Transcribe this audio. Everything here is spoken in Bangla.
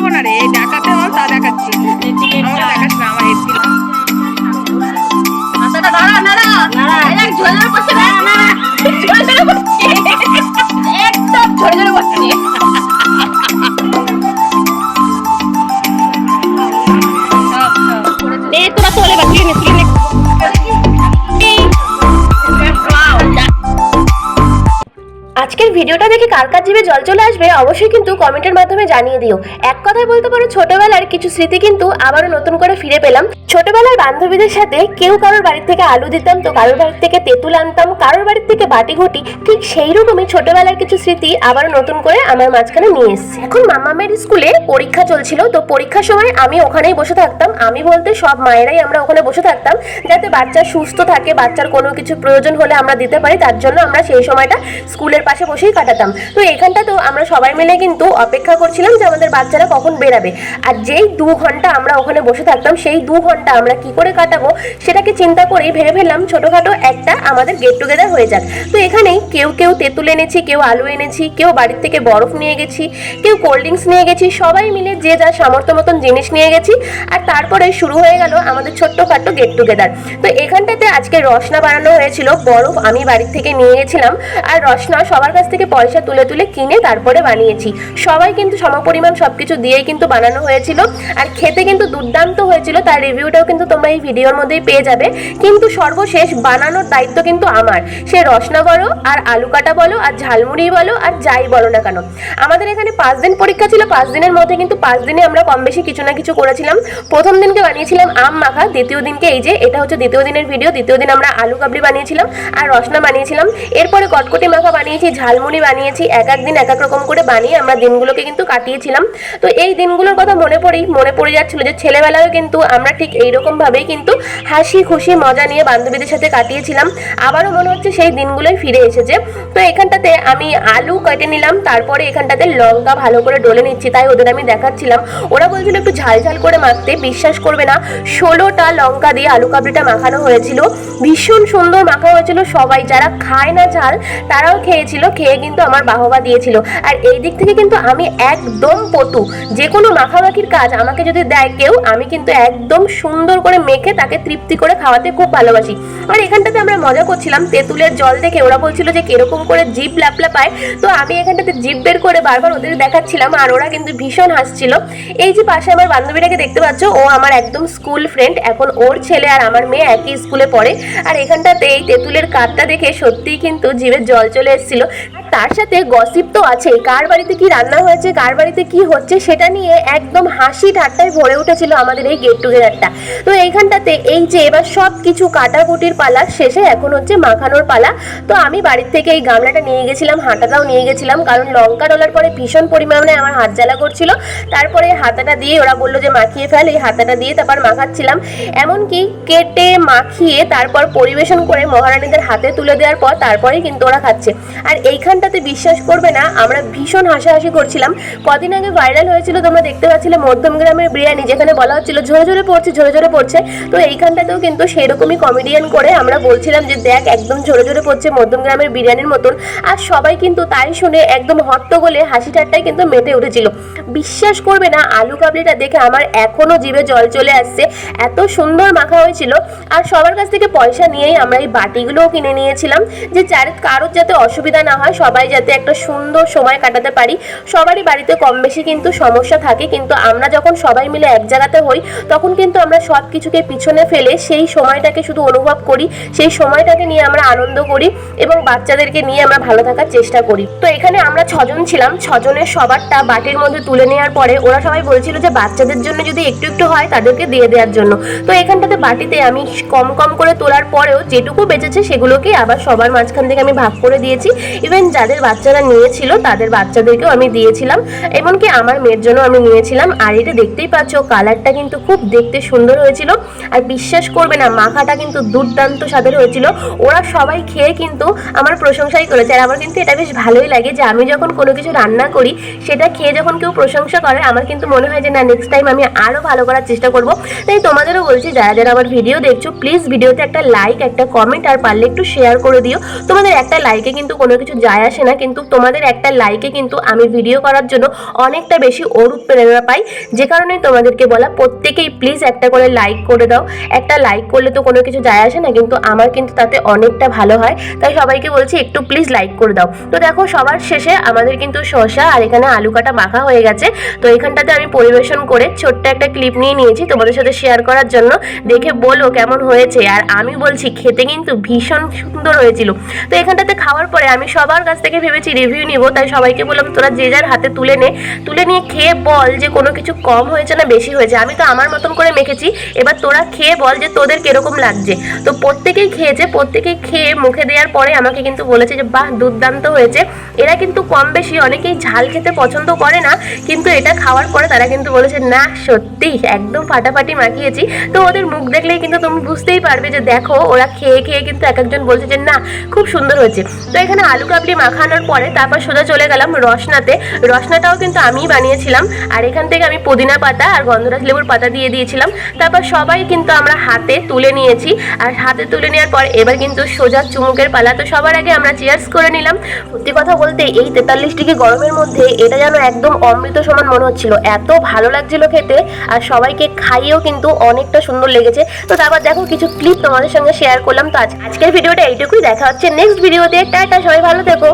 দেখাবো না রে দেখাতে হল তা দেখাচ্ছি। আমাকে দেখাস না আমার এসি নাড়া। নাড়া। আজকের ভিডিওটা দেখে কার কার জীবে জল চলে আসবে অবশ্যই কিন্তু কমেন্টের মাধ্যমে জানিয়ে দিও। এক কথায় বলতে পারো, ছোটবেলার কিছু স্মৃতি কিন্তু আবারও নতুন করে ফিরে পেলাম। ছোটবেলার বান্ধবীদের সাথে কেউ কারোর বাড়ি থেকে আলু দিতাম, তো কারোর বাড়ি থেকে তেঁতুল আনতাম, কারোর বাড়ি থেকে বাটি ঘটি ঠিক সেই রকমই ছোটবেলার কিছু স্মৃতি আবার নতুন করে আমার মাঝখানে নিয়ে এসেছি। এখন মামামের স্কুলে পরীক্ষা চলছিল, তো পরীক্ষার সময় আমি ওখানেই বসে থাকতাম। আমি বলতে সব মায়েরাই আমরা ওখানে বসে থাকতাম, যাতে বাচ্চা সুস্থ থাকে, বাচ্চার কোনো কিছু প্রয়োজন হলে আমরা দিতে পারি, তার জন্য আমরা সেই সময়টা স্কুলের পাশে বসেই কাটাতাম। তো এখানটা তো আমরা সবাই মিলে কিন্তু অপেক্ষা করছিলাম যে আমাদের বাচ্চারা কখন বেরাবে। আর যেই দু ঘণ্টা আমরা ওখানে বসে থাকতাম, সেই দু ঘণ্টা আমরা কি করে কাটাবো সেটাকে চিন্তা করেই ভেবে ফেললাম ছোটখাটো একটা আমাদের গেট টুগেদার হয়ে যাক। তো এখানেই কেউ কেউ তেঁতুল এনেছি, কেউ আলু এনেছি, কেউ বাড়ির থেকে বরফ নিয়ে গেছি, কেউ কোল্ড ড্রিঙ্কস নিয়ে গেছি, সবাই মিলে যে যার সামর্থ্য মতন জিনিস নিয়ে গেছি আর তারপরে শুরু হয়ে গেল আমাদের ছোট্টখাট্টো গেট টুগেদার তো এখানটাতে আজকে রসনা বানানো হয়েছিল, বরফ আমি বাড়ির থেকে নিয়ে গেছিলাম আর রসনা সবার কাছ থেকে পয়সা তুলে তুলে কিনে তারপরে বানিয়েছি। সবাই কিন্তু সমপরিমাণ সব কিছু দিয়েই কিন্তু বানানো হয়েছিল আর খেতে কিন্তু দুর্দান্ত হয়েছিল, তার রিভিউটাও কিন্তু তোমরা এই ভিডিওর মধ্যেই পেয়ে যাবে। কিন্তু সর্বশেষ বানানোর দায়িত্ব কিন্তু আমার। সে রসনা বলো, আর আলু কাটা বলো, আর ঝালমুড়ি বলো, আর যাই বলো না কেন। আমাদের এখানে পাঁচ দিন পরীক্ষা ছিল, পাঁচ দিনের মধ্যে কিন্তু পাঁচ দিনে আমরা কম বেশি কিছু না কিছু করেছিলাম। প্রথম দিনকে বানিয়েছিলাম আম মাখা, দ্বিতীয় দিনকে এই যে, এটা হচ্ছে দ্বিতীয় দিনের ভিডিও, দ্বিতীয় দিন আমরা আলু কাবলি বানিয়েছিলাম, আর রসনা বানিয়েছিলাম। এরপরে কটকটি মাখা বানিয়েছি, ঝালমুড়ি বানিয়েছি, এক এক দিন এক এক রকম করে বানিয়ে আমরা দিনগুলোকে কিন্তু কাটিয়েছিলাম। তো এই দিনগুলোর কথা মনে পড়েই, মনে পড়ে যাচ্ছিল যে ছেলেবেলায় কিন্তু আমরা ঠিক এইরকম ভাবেই কিন্তু হাসি, খুশি, মজা নিয়ে বান্ধবীদের সাথে কাটিয়েছিলাম। আবারও মনে হচ্ছে সেই দিনগুলোই ফিরে এসেছে। তো এখানটাতে আমি আলু কেটে নিলাম, তারপরে এখানটাতে লঙ্কা ভালো করে ডলে নিচ্ছি, তাই ওদের আমি দেখাচ্ছিলাম। ওরা বলছিল একটু ঝাল ঝাল করে মাখতে, বিশ্বাস করবে না। ষোলোটা লঙ্কা দিয়ে আলু কাবলিটা মাখানো হয়েছিল। ভীষণ সুন্দর মাখা হয়েছিল সবাই, যারা খায় না ঝাল, তারাও খেয়েছিল, খেয়ে কিন্তু আমার বাহবা দিয়েছিল। আর এই দিক থেকে কিন্তু আমি একদম পটু। যে কোনো মাখামাখির কাজ আমাকে যদি দেয় কেউ, আমি কিন্তু একদম সুন্দর করে মেখে তাকে তৃপ্তি করে খাওয়াতে খুব ভালোবাসি। আর এখানটাতে আমরা মজা করছিলাম, তেঁতুলের জল দেখে ওরা বলছিল যে কীরকম করে জিভ ল্যাপলা পায়। তো আমি এখানটাতে জিভ বের করে বারবার ওদের দেখাচ্ছিলাম আর ওরা কিন্তু ভীষণ হাসছিল। এই যে পাশে আমার বান্ধবীটাকে দেখতে পাচ্ছ, ও আমার একদম স্কুল ফ্রেন্ড, এখন ওর ছেলে আর আমার মেয়ে একই স্কুলে পড়ে। আর এখানটাতে এই তেঁতুলের কাঠটা দেখে সত্যিই কিন্তু জিভের জল চলে এসেছিল। তার সাথে গসিপ তো আছে কার বাড়িতে কি রান্না হয়েছে, কার বাড়িতে কি হচ্ছে, সেটা নিয়ে একদম হাসি ঠাট্টায় ভরে উঠেছিল আমাদের এই গেট টুগেদারটা তো এইখানটাতে এই যে এবার সব কিছু কাটাকুটির পালা শেষে এখন হচ্ছে মাখানোর পালা। তো আমি বাড়ির থেকে এই গামলাটা নিয়ে গেছিলাম হাঁটাটাও নিয়ে গেছিলাম, কারণ লঙ্কা ডলার পরে ভীষণ পরিমাণে আমার হাত জ্বালা করছিল। তারপরে হাতাটা দিয়ে ওরা বলল যে মাখিয়ে ফেল, এই হাতাটা দিয়ে তারপর মাখাচ্ছিলাম। এমনকি কেটে মাখিয়ে তারপর পরিবেশন করে মহারানীদের হাতে তুলে দেওয়ার পর তারপরে কিন্তু ওরা খাচ্ছে। আর এইখানটাতে বিশ্বাস করবে না, আমরা ভীষণ হাসাহাসি করছিলাম। কদিন আগে ভাইরাল হয়েছিল, তোমরা দেখতে পাচ্ছিলে মধ্যম গ্রামের বিরিয়ানি, যেখানে বলা হচ্ছিল ঝোরে ঝরে পড়ছে ঝরে ঝরে পড়ছে। তো এইখানটাতেও কিন্তু সেরকমই কমেডিয়ান করে আমরা বলছিলাম যে, দেখ, একদম ঝরে ঝরে পড়ছে মধ্যম গ্রামের বিরিয়ানির মতন। আর সবাই কিন্তু তাই শুনে একদম হট্টগোলে হাসি ঠাট্টায় কিন্তু মেতে উঠেছিল। বিশ্বাস করবে না, আলু কাবলিটা দেখে আমার এখনও জিভে জল চলে আসছে। এত সুন্দর মাখা হয়েছিল। আর সবার কাছ থেকে পয়সা নিয়েই আমরা এই বাটিগুলোও কিনে নিয়েছিলাম যে, চার, কারোর যাতে অসুবিধা না হয়, সবাই যাতে একটা সুন্দর সময় কাটাতে পারি। সবারই বাড়িতে কম বেশি কিন্তু সমস্যা থাকে। কিন্তু আমরা যখন সবাই মিলে এক জায়গাতে হই, তখন কিন্তু আমরা সব কিছুকে পিছনে ফেলে সেই সময়টাকে শুধু অনুভব করি, সেই সময়টাকে নিয়ে আমরা আনন্দ করি এবং বাচ্চাদেরকে নিয়ে আমরা ভালো থাকার চেষ্টা করি। তো এখানে আমরা ছজন ছিলাম, ছজনের সবারটা বাটির মধ্যে তুলে নেওয়ার পরে ওরা সবাই বলছিল যে বাচ্চাদের জন্য যদি একটু একটু হয় তাদেরকে দিয়ে দেওয়ার জন্য। তো এখানটাতে বাটিতে আমি কম কম করে তোলার পরেও যেটুকু বেঁচেছে সেগুলোকে আবার সবার মাঝখান থেকে আমি ভাগ করে দিয়েছি। ইভেন যাদের বাচ্চারা নিয়েছিল তাদের বাচ্চাদেরকেও আমি দিয়েছিলাম। এমনকি আমার মেয়ের জন্য আমি নিয়েছিলাম। আর এটা দেখতেই পাচ্ছ কালারটা কিন্তু খুব দেখতে সুন্দর হয়েছিল। আর বিশ্বাস করবে না, মাখাটা কিন্তু দুর্দান্ত স্বাদের হয়েছিল। ওরা সবাই খেয়ে কিন্তু আমার প্রশংসাই করেছে। আর আমার কিন্তু এটা বেশ ভালোই লাগে যে আমি যখন কোনো কিছু রান্না করি, সেটা খেয়ে যখন কেউ প্রশংসা করে, আমার কিন্তু মনে হয় যে না নেক্সট টাইম আমি আরও ভালো করার চেষ্টা করব। তাই তোমাদেরও বলছি, যারা যারা আমার ভিডিও দেখছ প্লিজ ভিডিওতে একটা লাইক একটা কমেন্ট আর পারলে একটু শেয়ার করে দিও। তোমাদের একটা লাইকে কিন্তু কোনো কিছু যায় আসে না, কিন্তু তোমাদের একটা লাইকে কিন্তু আমি ভিডিও করার জন্য অনেকটা বেশি অরূপ প্রেরণা পাই। যে কারণে তোমাদেরকে বলা, প্রত্যেকেই প্লিজ একটা করে লাইক করে দাও। একটা লাইক করলে তো কোনো কিছু যায় আসে না, কিন্তু আমার কিন্তু তাতে অনেকটা ভালো হয়। তাই সবাইকে বলছি, একটু প্লিজ লাইক করে দাও। তো দেখো, সবার শেষে আমাদের কিন্তু শসা আর এখানে আলু কাটা মাখা হয়ে গেছে। তো এখানটাতে আমি পরিবেশন করে ছোট্ট একটা ক্লিপ নিয়ে নিয়েছি তোমাদের সাথে শেয়ার করার জন্য। দেখে বলো কেমন হয়েছে। আর আমি বলছি, খেতে কিন্তু ভীষণ সুন্দর হয়েছিল। তো এখানটাতে খাওয়ার পরে আমি সবার কাছ থেকে ভেবেছি রিভিউ নিব। তাই সবাইকে বললাম, তোরা যে যার হাতে তুলে নে। তুলে নিয়ে খেয়ে বল যে কোনো কিছু কম হয়েছে না বেশি হয়েছে। আমি তো আমার মতন করে মেখেছি। এবার তোরা খেয়ে বল যে তোদের কীরকম লাগছে। তো প্রত্যেকেই খেয়েছে, প্রত্যেকেই খেয়ে মুখে দেওয়ার পরে আমাকে কিন্তু বলেছে যে, বাহ, দুর্দান্ত হয়েছে। এরা কিন্তু কম বেশি অনেকেই ঝাল খেতে পছন্দ করে না, কিন্তু এটা খাওয়ার পরে তারা কিন্তু বলেছে, না, সত্যি, একদম ফাটাফাটি মাখিয়েছি। তো ওদের মুখ দেখলেই কিন্তু তুমি বুঝতেই পারবে যে, দেখো, ওরা খেয়ে খেয়ে কিন্তু এক একজন বলছে যে, না, খুব সুন্দর হয়েছে। তো এখানে আলু কাবলি মাখানোর পরে তারপর সোজা চলে গেলাম রসনাতে। রসনাটাও কিন্তু আমিই বানিয়েছিলাম। আর এখান থেকে আমি পুদিনা পাতা আর গন্ধরাজ লেবুর পাতা দিয়ে দিয়েছিলাম। তারপর সবাই কিন্তু আমরা হাতে তুলে নিয়েছি। আর হাতে তুলে নেওয়ার পর এবার কিন্তু সোজা চুমুকের পালা। তো সবার আগে আমরা চেয়ার্স করে নিলাম। সত্যি কথা বলতে এই তেতাল্লিশ ডিগ্রি গরমের মধ্যে এটা যেন একদম অমৃত সমান মনে হচ্ছিল। এত ভালো লাগছিল খেতে আর সবাইকে খাইয়েও কিন্তু অনেকটা সুন্দর লেগেছে। তো তারপর দেখো কিছু ক্লিপ তোমাদের সঙ্গে শেয়ার করলাম। তো আজকের ভিডিওটা এইটুকুই। দেখা হচ্ছে নেক্সট ভিডিওতে টাটা, সবাই ভালো থেকো।